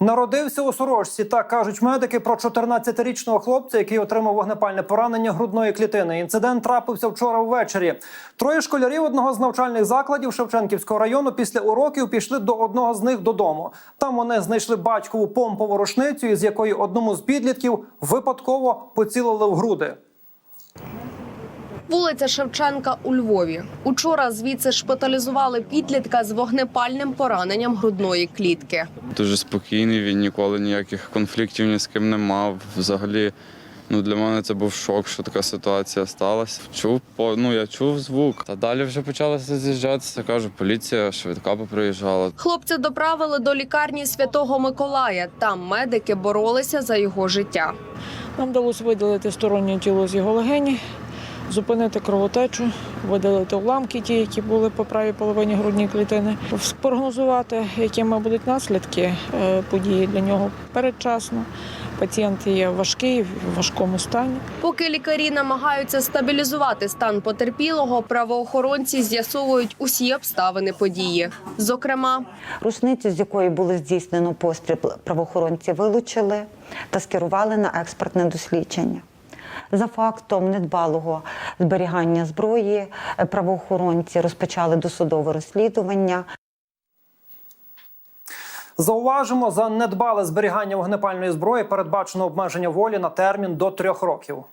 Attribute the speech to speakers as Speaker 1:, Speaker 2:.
Speaker 1: Народився у Сорочці, так кажуть медики про 14-річного хлопця, який отримав вогнепальне поранення грудної клітини. Інцидент трапився вчора ввечері. Троє школярів одного з навчальних закладів Шевченківського району після уроків пішли до одного з них додому. Там вони знайшли батькову помпову рушницю, із якої одному з підлітків випадково поцілили в груди.
Speaker 2: Вулиця Шевченка у Львові. Учора звідси шпиталізували підлітка з вогнепальним пораненням грудної клітки.
Speaker 3: Дуже спокійний, він ніколи ніяких конфліктів ні з ким не мав. Взагалі, ну для мене це був шок, що така ситуація сталася. Чув по ну я чув звук. Та далі вже почалося з'їжджатися. Кажу, поліція швидка поприїжджала.
Speaker 2: Хлопця доправили до лікарні Святого Миколая. Там медики боролися за його життя.
Speaker 4: Нам вдалося видалити стороннє тіло з його легені, зупинити кровотечу, видалити уламки, ті, які були по правій половині грудної клітини, спрогнозувати, якими будуть наслідки е, події для нього передчасно. Пацієнт є важкий, в важкому стані.
Speaker 2: Поки лікарі намагаються стабілізувати стан потерпілого, правоохоронці з'ясовують усі обставини події. Зокрема,
Speaker 5: Рушницю, з якої було здійснено постріл, правоохоронці вилучили та скерували на експертне дослідження. За фактом недбалого зберігання зброї е, правоохоронці розпочали досудове розслідування.
Speaker 1: Зауважимо, за недбале зберігання вогнепальної зброї передбачено обмеження волі на термін до трьох років.